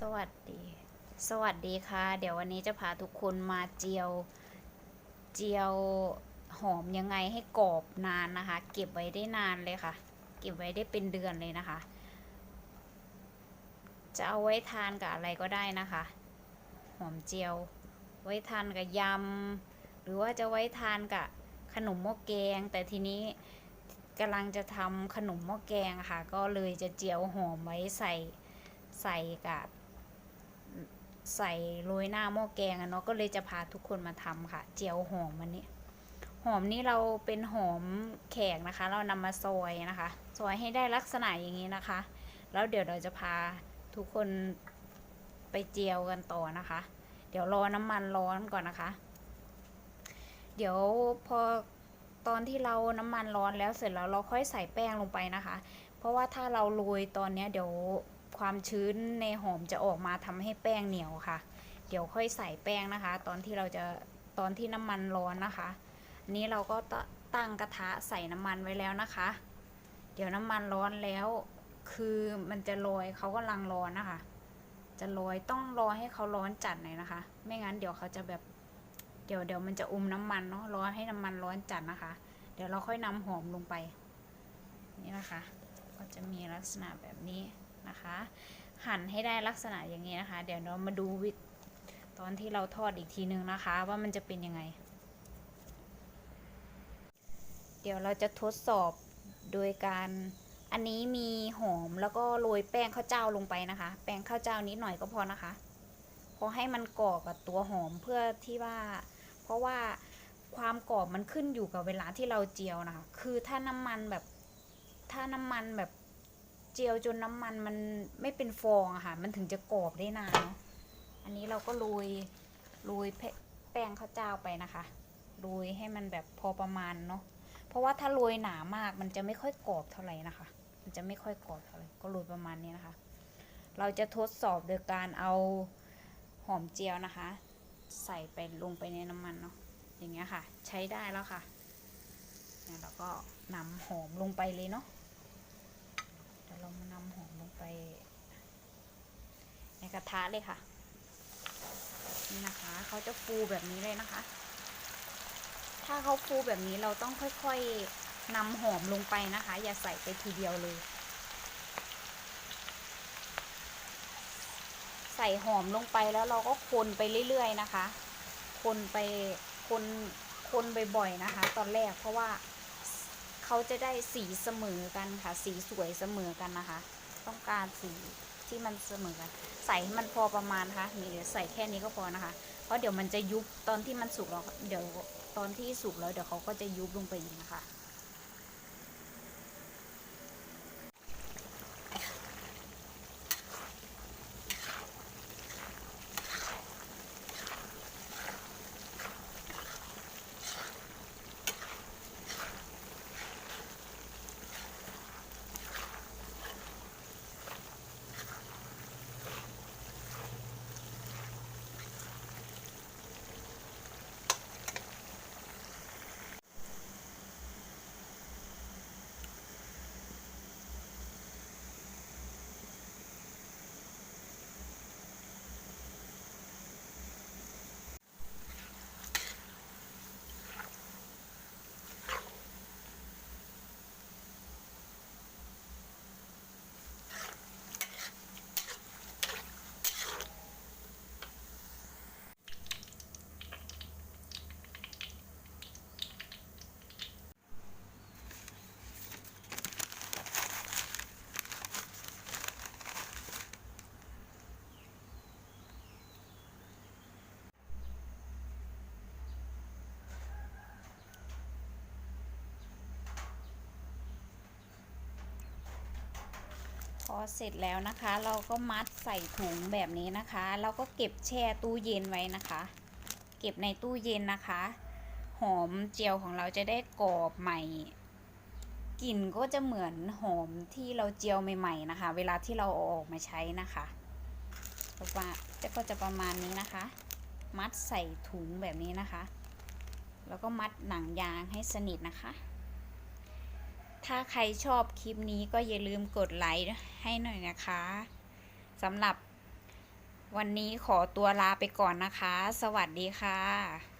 สวัสดี สวัสดีค่ะ เดี๋ยววันนี้จะพาทุกคนมาเจียว เจียวหอมยังไงให้กรอบนานนะคะ เก็บไว้ได้นานเลยค่ะ เก็บไว้ได้เป็นเดือนเลยนะคะ จะเอาไว้ทานกับอะไรก็ได้นะคะ หอมเจียว ไว้ทานกับยำ หรือว่าจะไว้ทานกับขนมหม้อแกง แต่ทีนี้กำลังจะทำขนมหม้อแกงค่ะ ก็เลยจะเจียวหอมไว้ใส่ใส่กับ ใส่โรยหน้าหม้อแกงอะเนาะก็เลยจะพาทุกคนมาทำค่ะ เจียวหอมวันนี้หอมนี่เราเป็นหอมแขกนะคะ เรานำมาซอยนะคะซอยให้ได้ลักษณะอย่างนี้นะคะ แล้วเดี๋ยวเราจะพาทุกคนไปเจียวกันต่อนะคะ เดี๋ยวรอน้ำมันร้อนก่อนนะคะ เดี๋ยวพอตอนที่เราน้ำมันร้อนแล้วเสร็จแล้วเราค่อยใส่แป้งลงไปนะคะ เพราะว่าถ้าเราโรยตอนเนี้ยเดี๋ยว ความชื้นในหอมจะออกมาทำให้แป้งเหนียวค่ะ เดี๋ยวค่อยใส่แป้งนะคะ ตอนที่เราจะตอนที่น้ำมันร้อนนะคะอันนี้เราก็ตั้งกระทะใส่น้ำมันไว้แล้วนะคะ เดี๋ยวน้ำมันร้อนแล้ว คือมันจะลอยเขากำลังร้อนนะคะ จะลอยต้องรอให้เขาร้อนจัดหน่อยนะคะ ไม่งั้นเดี๋ยวเขาจะแบบเดี๋ยวเดี๋ยวมันจะอมน้ำมันเนาะร้อนให้น้ำมันร้อนจัดนะคะ เดี๋ยวเราค่อยนำหอมลงไป นี่นะคะ ก็จะมีลักษณะแบบนี้ นะคะ หั่นให้ได้ลักษณะอย่างนี้นะคะ เดี๋ยวเรามาดูวิธตอนที่เราทอดอีกทีนึงนะคะ ว่ามันจะเป็นยังไง เดี๋ยวเราจะทดสอบโดยการอันนี้มีหอมแล้วก็โรยแป้งข้าวเจ้าลงไปนะคะ แป้งข้าวเจ้านิดหน่อยก็พอนะคะพอให้มันกรอบกับตัวหอมเพื่อที่ว่า เพราะว่าความกรอบมันขึ้นอยู่กับเวลาที่เราเจียวนะคะ คือถ้าน้ำมันแบบถ้าน้ำมันแบบ เจียวจนน้ำมันมันไม่เป็นฟองอะค่ะ มันถึงจะกรอบได้นานอันนี้เราก็โรยโรยแป้งข้าวเจ้าไปนะคะโรยให้มันแบบพอประมาณเนาะเพราะว่าถ้าโรยหนามากมันจะไม่ค่อยกรอบเท่าไหร่นะคะ มันจะไม่ค่อยกรอบเท่าไหร่ก็โรยประมาณนี้นะคะ เราจะทดสอบโดยการเอาหอมเจียวนะคะ ใส่ไปลงไปในน้ำมันเนาะอย่างเงี้ยค่ะ ใช้ได้แล้วค่ะเนี่ยเราก็นำหอมลงไปเลยเนาะ ดี๋ยวเรามานำหอมลงไป ในกระทะเลยค่ะ นี่นะคะเขาจะฟูแบบนี้เลยนะคะ ถ้าเขาฟูแบบนี้เราต้องค่อยๆนำหอมลงไปนะคะ อย่าใส่ไปทีเดียวเลย ใส่หอมลงไปแล้วเราก็คนไปเรื่อยๆนะคะ คนไปคนคนบ่อยๆนะคะ ตอนแรกเพราะว่า เขาจะได้สีเสมอกันค่ะ สีสวยเสมอกันนะคะ ต้องการสีที่มันเสมอกัน ใส่ให้มันพอประมาณนะคะนี่เดี๋ยวใส่แค่นี้ก็พอนะคะ เพราะเดี๋ยวมันจะยุบตอนที่มันสุกแล้วเดี๋ยวตอนที่สุกแล้วเดี๋ยวเขาก็จะยุบลงไปอีกนะคะ อเสร็จแล้วนะคะ เราก็มัดใส่ถุงแบบนี้นะคะแล้วก็เก็บแช่ตู้เย็นไว้นะคะ เก็บในตู้เย็นนะคะ หอมเจียวของเราจะได้กรอบใหม่กลิ่นก็จะเหมือนหอมที่เราเจียวใหม่ๆนะคะ เวลาที่เราเอาออกมาใช้นะคะประมาณก็จะประมาณนี้นะคะ มัดใส่ถุงแบบนี้นะคะ แล้วก็มัดหนังยางให้สนิทนะคะ ถ้าใครชอบคลิปนี้ก็อย่าลืมกดไลค์ให้หน่อยนะคะสำหรับวันนี้ขอตัวลาไปก่อนนะคะ สวัสดีค่ะ